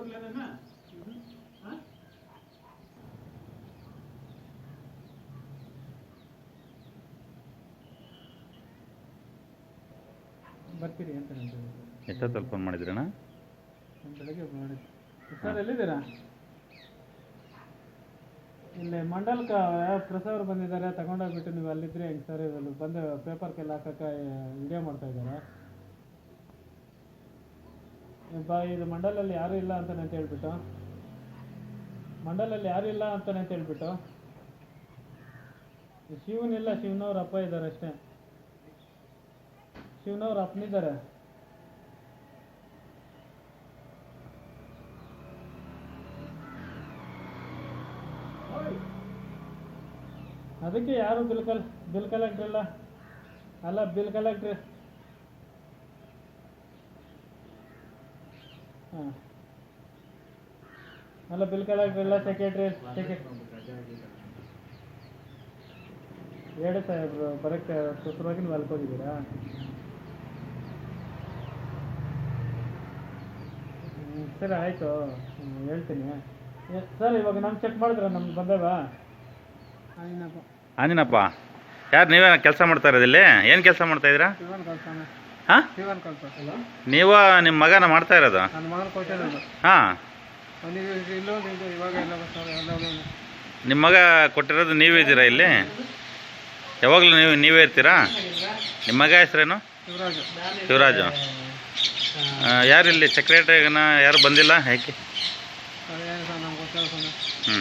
ಹಾಂ ಬರ್ತೀರಿ ಅಂತ ಎಷ್ಟೊತ್ತಲ್ಲಿ ಫೋನ್ ಮಾಡಿದ್ರಣ್ಣ ಬೆಳಗ್ಗೆ ಮಾಡಿದ್ದು. ಸರ್ ಎಲ್ಲಿದ್ದೀರಾ? ಇಲ್ಲಿ ಮಂಡಲ್ಕ ಪ್ರಸಾವರು ಬಂದಿದ್ದಾರೆ. ತಗೊಂಡೋಗ್ಬಿಟ್ಟು ನೀವು ಅಲ್ಲಿದ್ರೆ ಹೆಂಗೆ ಸರ್ ಇವಾಗ ಬಂದು ಪೇಪರ್ಗೆಲ್ಲ ಹಾಕಕ್ಕೆ ವಿಡಿಯೋ ಮಾಡ್ತಾ ಇದ್ದಾರೆ? ಇದು ಮಂಡಲಲ್ಲಿ ಯಾರು ಇಲ್ಲ ಅಂತಾನೆ ಅಂತ ಹೇಳ್ಬಿಟ್ಟು. ಮಂಡಲಲ್ಲಿ ಯಾರು ಇಲ್ಲ ಅಂತಾನೆ ಅಂತ ಹೇಳ್ಬಿಟ್ಟು. ಶಿವನಿಲ್ಲ, ಶಿವನವ್ರ ಅಪ್ಪ ಇದ್ದಾರೆ ಅಷ್ಟೇ. ಶಿವನವ್ರ ಅಪ್ಪನಿದ್ದಾರೆ. ಅದಕ್ಕೆ ಯಾರು ಬಿಲ್ ಕಲ್ ಬಿಲ್ ಕಲೆಕ್ಟ್ರ್ ಇಲ್ಲ? ಅಲ್ಲ ಬಿಲ್ ಕಲೆಕ್ಟ್ರ್ ಹಾಂ ಅಲ್ಲ ಬಿಲ್ ಕಳಕ್ ಎಲ್ಲ ಸೆಕ್ರೆಟ್ರಿ ಹೇಳಿ ಸಾಹೇಬ್ರು ಬರೋಕ್ಕೆ ಶುಕ್ರವಾಗಿ ನೀವು ಅಲ್ಕೊಂಡಿದ್ದೀರಾ ಸರಿ ಆಯಿತು. ಹೇಳ್ತೀನಿ. ಸರ್ ಇವಾಗ ನಾನು ಚೆಕ್ ಮಾಡಿದ್ರ ನಮ್ಗೆ ಬಂದವ? ಆಂಜನಪ್ಪ ಯಾರು ನೀವೇ ಕೆಲಸ ಮಾಡ್ತಾ ಇರೋದಿಲ್ಲಿ ಏನು ಕೆಲಸ ಮಾಡ್ತಾ ಇದ್ದೀರಾ? ಹಾಂ? ನೀವು ನಿಮ್ಮ ಮಗನ ಮಾಡ್ತಾ ಇರೋದು? ನನ್ನ ಮಗನ ಕೊಟ್ಟಿರೋದು ಹಾಂ. ನಿಮ್ಮ ಮಗ ಕೊಟ್ಟಿರೋದು ನೀವೇ ಇದ್ದೀರಾ ಇಲ್ಲಿ? ಯಾವಾಗಲೂ ನೀವು ನೀವೇ ಇರ್ತೀರಾ? ನಿಮ್ಮ ಮಗ ಹೆಸರೇನು? ಶಿವರಾಜು. ಯಾರು ಇಲ್ಲಿ ಸೆಕ್ರೆಟರಿಗನ ಯಾರು ಬಂದಿಲ್ಲ? ಯಾಕೆ? ಹ್ಞೂ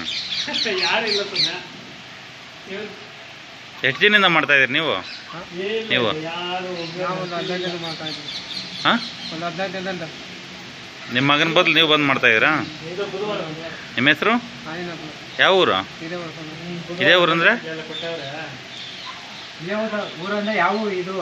ಎಷ್ಟು ದಿನದಿಂದ ಮಾಡ್ತಾ ಇದ್ದೀರಿ ನೀವು? ನೀವು? ಹಾಂ? ನಿಮ್ಮ ಮಗನ ಬದಲು ನೀವು ಬಂದು ಮಾಡ್ತಾ ಇದ್ದೀರಾ? ನಿಮ್ಮ ಹೆಸರು? ಯಾವ ಊರು? ಇದೇ ಊರಂದ್ರೆ ಯಾವ ಇದು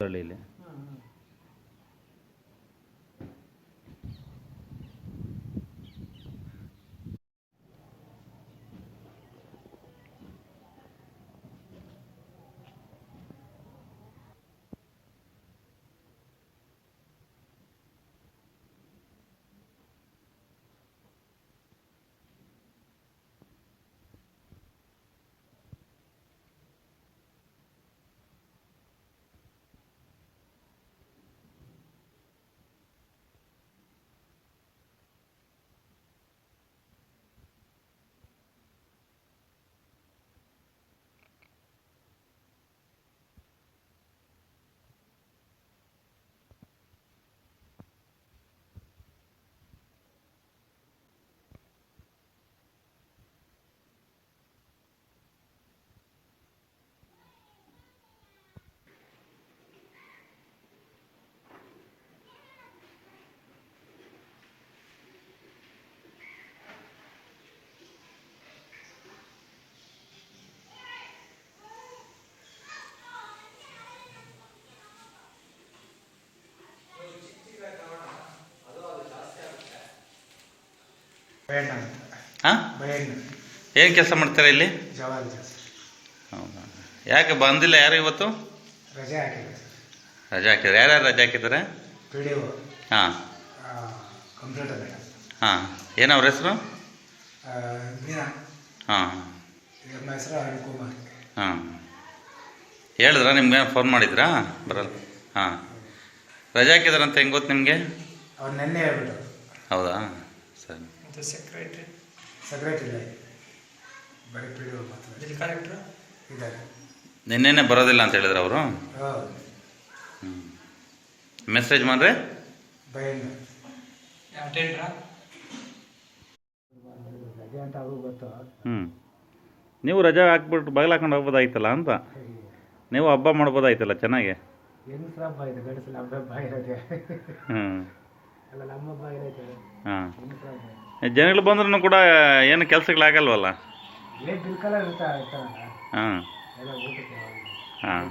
ಇಲ್ಲಿ ಬಯಣ್ಣ ಹಾಂ? ಏನು ಕೆಲಸ ಮಾಡ್ತಾರೆ ಇಲ್ಲಿ? ಹೌದಾ? ಯಾಕೆ ಬಂದಿಲ್ಲ ಯಾರು ಇವತ್ತು? ರಜೆ ಹಾಕಿದ್ರೆ ರಜೆ ಹಾಕಿದ್ದಾರೆ. ಯಾರ್ಯಾರು ರಜೆ ಹಾಕಿದ್ದಾರೆ? ಏನವ್ರ ಹಾಂ. ಕಂಪ್ಯೂಟರ್ ಮೇಡಮ್ ಹಾಂ. ಏನು ಅವ್ರ ಹೆಸರು? ಹಾಂ. ಹಾಂ. ಹೇಳಿದ್ರಾ? ನಿಮ್ಗೆ ಫೋನ್ ಮಾಡಿದ್ರಾ? ಬರಲ್ಲ. ಹಾಂ. ರಜೆ ಹಾಕಿದಾರಂತ ಹೆಂಗೆ ಗೊತ್ತು ನಿಮಗೆ? ಅವ್ರು ನೆನ್ನೆ ಹೇಳ್ಬಿಟ್ಟು ಹೌದಾ? ಮತ್ತು ಸೆಕ್ರೆಟ್ರಿ ಸೆಕ್ರೆಟ್ರಿ ಬರೀ ಪಿ ಡಿ ಮಾತ್ರ. ಇಲ್ಲಿ ಕಲೆಕ್ಟ್ರು ಇದ್ದಾರೆ. ನಿನ್ನೆನೆ ಬರೋದಿಲ್ಲ ಅಂತ ಹೇಳಿದ್ರು ಅವರು? ಹೌದು. ಮೆಸೇಜ್ ಮಾಡ್ರೆ. ಬೈಂದ ಯಾವ ಟೆಂಡ್ರಾ ರಜೆ ಅಂತ ಅವ್ರು ಗೊತ್ತು. ಹ್ಞೂ ನೀವು ರಜೆ ಹಾಕ್ಬಿಟ್ಟು ಬಾಗಿಲು ಹಾಕೊಂಡು ಹೋಗ್ಬೋದಾಯ್ತಲ್ಲ ಅಂತ? ನೀವು ಹಬ್ಬ ಮಾಡ್ಬೋದಾಯ್ತಲ್ಲ ಚೆನ್ನಾಗಿ? ಹೆಂಗಸ್ರ ಹಬ್ಬ ಇದೆ ಗಂಡಸಲ ಹಬ್ಬ ಹಬ್ಬ ಇರೋದೆ ಹ್ಞೂ ಹಾಂ. ಜನಗಳು ಬಂದ್ರೂ ಕೂಡ ಏನು ಕೆಲಸಗಳಾಗಲ್ವಲ್ಲ? ಹಾಂ. ಹಾಂ.